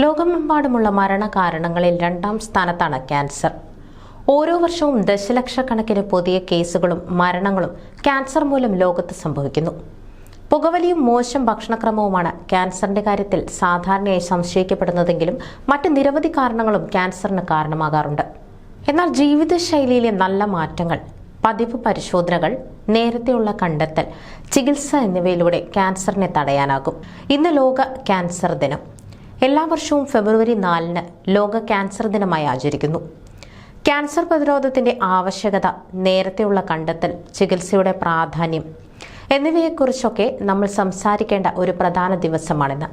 ലോകമെമ്പാടുമുള്ള മരണകാരണങ്ങളിൽ രണ്ടാം സ്ഥാനത്താണ് ക്യാൻസർ. ഓരോ വർഷവും ദശലക്ഷക്കണക്കിന് പുതിയ കേസുകളും മരണങ്ങളും ക്യാൻസർ മൂലം ലോകത്ത് സംഭവിക്കുന്നു. പുകവലിയും മോശം ഭക്ഷണക്രമവുമാണ് ക്യാൻസറിന്റെ കാര്യത്തിൽ സാധാരണയായി സംശയിക്കപ്പെടുന്നതെങ്കിലും മറ്റ് നിരവധി കാരണങ്ങളും ക്യാൻസറിന് കാരണമാകാറുണ്ട്. എന്നാൽ ജീവിതശൈലിയിലെ നല്ല മാറ്റങ്ങൾ പതിവ് പരിശോധനകൾ നേരത്തെയുള്ള കണ്ടെത്തൽ ചികിത്സ എന്നിവയിലൂടെ ക്യാൻസറിനെ തടയാനാകും. ഇന്ന് ലോക ക്യാൻസർ ദിനം. എല്ലാ വർഷവും ഫെബ്രുവരി നാലിന് ലോക ക്യാൻസർ ദിനമായി ആചരിക്കുന്നു. ക്യാൻസർ പ്രതിരോധത്തിന്റെ ആവശ്യകത നേരത്തെയുള്ള കണ്ടെത്തൽ ചികിത്സയുടെ പ്രാധാന്യം എന്നിവയെക്കുറിച്ചൊക്കെ നമ്മൾ സംസാരിക്കേണ്ട ഒരു പ്രധാന ദിവസമാണിന്ന്.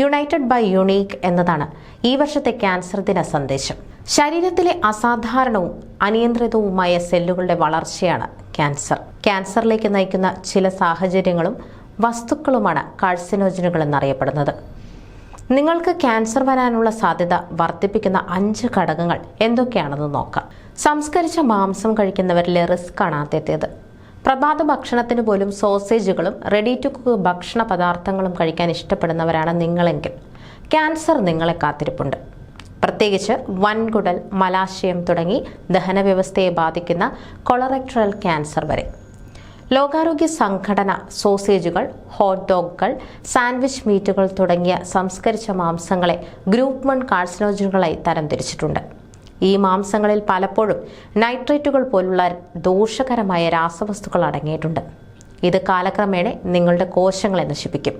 യുണൈറ്റഡ് ബൈ യുണീക്ക് എന്നതാണ് ഈ വർഷത്തെ ക്യാൻസർ ദിന സന്ദേശം. ശരീരത്തിലെ അസാധാരണവും അനിയന്ത്രിതവുമായ സെല്ലുകളുടെ വളർച്ചയാണ് ക്യാൻസർ. ക്യാൻസറിലേക്ക് നയിക്കുന്ന ചില സാഹചര്യങ്ങളും വസ്തുക്കളുമാണ് കാഴ്സിനോജനുകൾ എന്നറിയപ്പെടുന്നത്. നിങ്ങൾക്ക് ക്യാൻസർ വരാനുള്ള സാധ്യത വർദ്ധിപ്പിക്കുന്ന അഞ്ച് ഘടകങ്ങൾ എന്തൊക്കെയാണെന്ന് നോക്കാം. സംസ്കരിച്ച മാംസം കഴിക്കുന്നവരിലെ റിസ്ക് ആണ് ആദ്യത്തേത്. പ്രഭാത ഭക്ഷണത്തിന് പോലും സോസേജുകളും റെഡി ടു കുക്ക് ഭക്ഷണ പദാർത്ഥങ്ങളും കഴിക്കാൻ ഇഷ്ടപ്പെടുന്നവരാണ് നിങ്ങളെങ്കിൽ. ക്യാൻസർ നിങ്ങളെ കാത്തിരിപ്പുണ്ട്. പ്രത്യേകിച്ച് വൻകുടൽ മലാശയം തുടങ്ങി ദഹനവ്യവസ്ഥയെ ബാധിക്കുന്ന കൊളറക്ട്രൽ ക്യാൻസർ വരെ. ലോകാരോഗ്യ സംഘടന സോസേജുകൾ ഹോട്ട് ഡോഗുകൾ സാൻഡ്വിച്ച് മീറ്റുകൾ തുടങ്ങിയ സംസ്കരിച്ച മാംസങ്ങളെ ഗ്രൂപ്പ് വൺ കാർസിനോജനുകളായി തരംതിരിച്ചിട്ടുണ്ട്. ഈ മാംസങ്ങളിൽ പലപ്പോഴും നൈട്രേറ്റുകൾ പോലുള്ള ദോഷകരമായ രാസവസ്തുക്കൾ അടങ്ങിയിട്ടുണ്ട്. ഇത് കാലക്രമേണ നിങ്ങളുടെ കോശങ്ങളെ നശിപ്പിക്കും.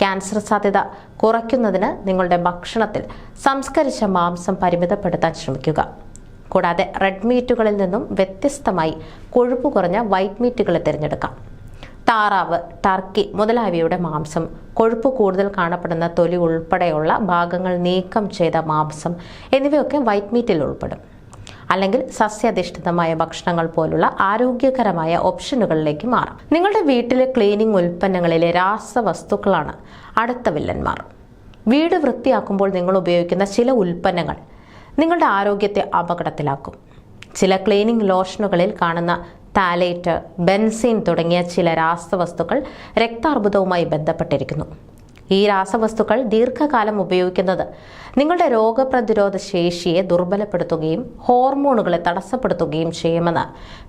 ക്യാൻസർ സാധ്യത കുറയ്ക്കുന്നതിന് നിങ്ങളുടെ ഭക്ഷണത്തിൽ സംസ്കരിച്ച മാംസം പരിമിതപ്പെടുത്താൻ ശ്രമിക്കുക. കൂടാതെ റെഡ് മീറ്റുകളിൽ നിന്നും വ്യത്യസ്തമായി കൊഴുപ്പ് കുറഞ്ഞ വൈറ്റ് മീറ്റുകളെ തിരഞ്ഞെടുക്കാം. താറാവ് ടർക്കി മുതലായവയുടെ മാംസം കൊഴുപ്പ് കൂടുതൽ കാണപ്പെടുന്ന തൊലി ഉൾപ്പെടെയുള്ള ഭാഗങ്ങൾ നീക്കം ചെയ്ത മാംസം എന്നിവയൊക്കെ വൈറ്റ് മീറ്റിൽ ഉൾപ്പെടും. അല്ലെങ്കിൽ സസ്യാധിഷ്ഠിതമായ ഭക്ഷണങ്ങൾ പോലുള്ള ആരോഗ്യകരമായ ഓപ്ഷനുകളിലേക്ക് മാറും. നിങ്ങളുടെ വീട്ടിലെ ക്ലീനിങ് ഉൽപ്പന്നങ്ങളിലെ രാസവസ്തുക്കളാണ് അടുത്ത വില്ലന്മാർ. വീട് വൃത്തിയാക്കുമ്പോൾ നിങ്ങൾ ഉപയോഗിക്കുന്ന ചില ഉൽപ്പന്നങ്ങൾ നിങ്ങളുടെ ആരോഗ്യത്തെ അപകടത്തിലാക്കും. ചില ക്ലീനിങ് ലോഷനുകളിൽ കാണുന്ന താലേറ്റ് ബെൻസീൻ തുടങ്ങിയ ചില രാസവസ്തുക്കൾ രക്താർബുദവുമായി ബന്ധപ്പെട്ടിരിക്കുന്നു. ഈ രാസവസ്തുക്കൾ ദീർഘകാലം ഉപയോഗിക്കുന്നത് നിങ്ങളുടെ രോഗപ്രതിരോധ ശേഷിയെ ദുർബലപ്പെടുത്തുകയും ഹോർമോണുകളെ തടസ്സപ്പെടുത്തുകയും ചെയ്യുമെന്ന്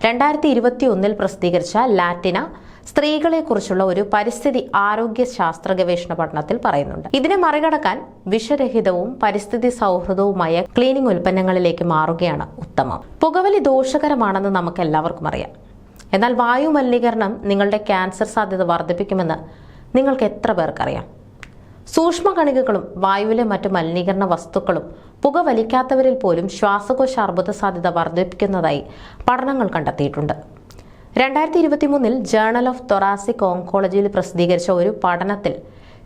രണ്ടായിരത്തി ഇരുപത്തി ഒന്നിൽ പ്രസിദ്ധീകരിച്ച ലാറ്റിന സ്ത്രീകളെക്കുറിച്ചുള്ള ഒരു പരിസ്ഥിതി ആരോഗ്യ ശാസ്ത്ര ഗവേഷണ പഠനത്തിൽ പറയുന്നുണ്ട്. ഇതിനെ മറികടക്കാൻ വിഷരഹിതവും പരിസ്ഥിതി സൗഹൃദവുമായ ക്ലീനിംഗ് ഉൽപ്പന്നങ്ങളിലേക്ക് മാറുകയാണ് ഉത്തമം. പുകവലി ദോഷകരമാണെന്ന് നമുക്ക് എല്ലാവർക്കും അറിയാം. എന്നാൽ വായു മലിനീകരണം നിങ്ങളുടെ ക്യാൻസർ സാധ്യത വർദ്ധിപ്പിക്കുമെന്ന് നിങ്ങൾക്ക് എത്ര പേർക്കറിയാം? സൂക്ഷ്മകണികകളും വായുവിലെ മറ്റ് മലിനീകരണ വസ്തുക്കളും പുകവലിക്കാത്തവരിൽ പോലും ശ്വാസകോശ അർബുദ സാധ്യത വർദ്ധിപ്പിക്കുന്നതായി പഠനങ്ങൾ കണ്ടെത്തിയിട്ടുണ്ട്. രണ്ടായിരത്തി ഇരുപത്തി മൂന്നിൽ ജേണൽ ഓഫ് തൊറാസിക് ഓങ്കോളജിയിൽ പ്രസിദ്ധീകരിച്ച ഒരു പഠനത്തിൽ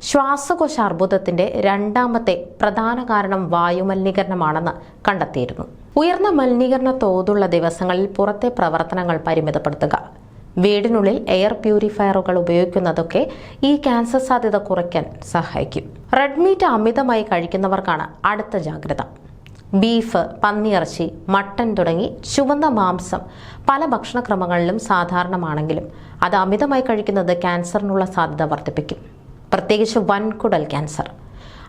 ശ്വാസകോശ അർബുദത്തിന്റെ രണ്ടാമത്തെ പ്രധാന കാരണം വായുമലിനീകരണമാണെന്ന് കണ്ടെത്തിയിരുന്നു. ഉയർന്ന മലിനീകരണ തോതുള്ള ദിവസങ്ങളിൽ പുറത്തെ പ്രവർത്തനങ്ങൾ പരിമിതപ്പെടുത്തുക. വീടിനുള്ളിൽ എയർ പ്യൂരിഫയറുകൾ ഉപയോഗിക്കുന്നതൊക്കെ ഈ ക്യാൻസർ സാധ്യത കുറയ്ക്കാൻ സഹായിക്കും. റെഡ് മീറ്റ് അമിതമായി കഴിക്കുന്നവർക്കാണ് അടുത്ത ജാഗ്രത. ബീഫ് പന്നിയിറച്ചി മട്ടൻ തുടങ്ങി ചുവന്ന മാംസം പല ഭക്ഷണക്രമങ്ങളിലും സാധാരണമാണെങ്കിലും അത് അമിതമായി കഴിക്കുന്നത് ക്യാൻസറിനുള്ള സാധ്യത വർദ്ധിപ്പിക്കും. പ്രത്യേകിച്ച് വൻകുടൽ cancer.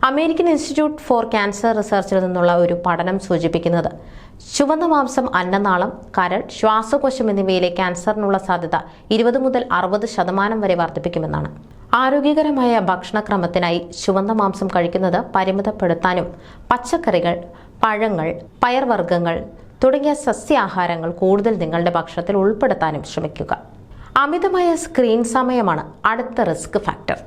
American institute for cancer റിസർച്ചിൽ നിന്നുള്ള ഒരു പഠനം സൂചിപ്പിക്കുന്നത് ചുവന്ന മാംസം അന്നനാളം കരൾ ശ്വാസകോശം എന്നിവയിലെ ക്യാൻസറിനുള്ള സാധ്യത ഇരുപത് മുതൽ അറുപത് ശതമാനം വരെ വർദ്ധിപ്പിക്കുമെന്നാണ്. ആരോഗ്യകരമായ ഭക്ഷണക്രമത്തിനായി ചുവന്ന മാംസം കഴിക്കുന്നത് പരിമിതപ്പെടുത്താനും പച്ചക്കറികൾ പഴങ്ങൾ പയർവർഗങ്ങൾ തുടങ്ങിയ സസ്യാഹാരങ്ങൾ കൂടുതൽ നിങ്ങളുടെ ഭക്ഷണത്തിൽ ഉൾപ്പെടുത്താനും ശ്രമിക്കുക. അമിതമായ സ്ക്രീൻ സമയമാണ് അടുത്ത റിസ്ക് ഫാക്ടർ.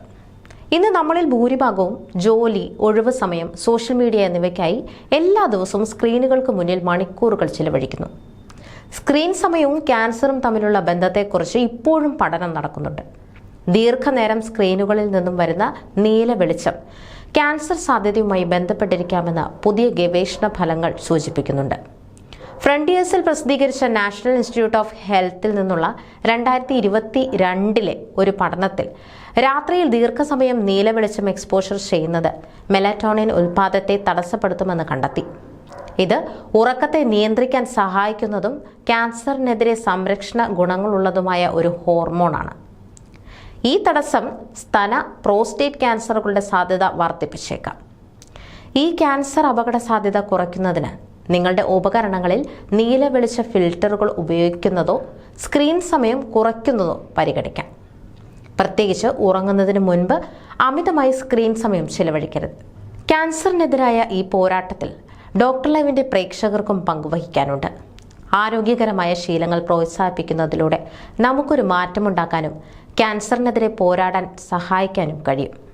ഇന്ന് നമ്മളിൽ ഭൂരിഭാഗവും ജോലി ഒഴിവ് സമയം സോഷ്യൽ മീഡിയ എന്നിവയ്ക്കായി എല്ലാ ദിവസവും സ്ക്രീനുകൾക്ക് മുന്നിൽ മണിക്കൂറുകൾ ചിലവഴിക്കുന്നു. സ്ക്രീൻ സമയവും ക്യാൻസറും തമ്മിലുള്ള ബന്ധത്തെക്കുറിച്ച് ഇപ്പോഴും പഠനം നടക്കുന്നുണ്ട്. ദീർഘനേരം സ്ക്രീനുകളിൽ നിന്നും വരുന്ന നീല വെളിച്ചം ക്യാൻസർ സാധ്യതയുമായി ബന്ധപ്പെട്ടിരിക്കാമെന്ന് പുതിയ ഗവേഷണ ഫലങ്ങൾ സൂചിപ്പിക്കുന്നുണ്ട്. ഫ്രണ്ടിയേഴ്സിൽ പ്രസിദ്ധീകരിച്ച നാഷണൽ ഇൻസ്റ്റിറ്റ്യൂട്ട് ഓഫ് ഹെൽത്തിൽ നിന്നുള്ള രണ്ടായിരത്തി ഇരുപത്തി രണ്ടിലെ ഒരു പഠനത്തിൽ രാത്രിയിൽ ദീർഘസമയം നീലവെളിച്ചം എക്സ്പോഷർ ചെയ്യുന്നത് മെലറ്റോണിൻ ഉൽപാദത്തെ തടസ്സപ്പെടുത്തുമെന്ന് കണ്ടെത്തി. ഇത് ഉറക്കത്തെ നിയന്ത്രിക്കാൻ സഹായിക്കുന്നതും ക്യാൻസറിനെതിരെ സംരക്ഷണ ഗുണങ്ങളുള്ളതുമായ ഒരു ഹോർമോണാണ്. ഈ തടസ്സം സ്തന പ്രോസ്റ്റേറ്റ് ക്യാൻസറുകളുടെ സാധ്യത വർദ്ധിപ്പിച്ചേക്കാം. ഈ ക്യാൻസർ അപകട സാധ്യത കുറയ്ക്കുന്നതിന് നിങ്ങളുടെ ഉപകരണങ്ങളിൽ നീല വെളിച്ച ഫിൽറ്ററുകൾ ഉപയോഗിക്കുന്നതോ സ്ക്രീൻ സമയം കുറയ്ക്കുന്നതോ പരിഗണിക്കാം. പ്രത്യേകിച്ച് ഉറങ്ങുന്നതിന് മുൻപ് അമിതമായി സ്ക്രീൻ സമയം ചിലവഴിക്കരുത്. ക്യാൻസറിനെതിരായ ഈ പോരാട്ടത്തിൽ ഡോക്ടർ ലൈവിന്റെ പ്രേക്ഷകർക്കും പങ്കുവഹിക്കാനുണ്ട്. ആരോഗ്യകരമായ ശീലങ്ങൾ പ്രോത്സാഹിപ്പിക്കുന്നതിലൂടെ നമുക്കൊരു മാറ്റമുണ്ടാക്കാനും ക്യാൻസറിനെതിരെ പോരാടാൻ സഹായിക്കാനും കഴിയും.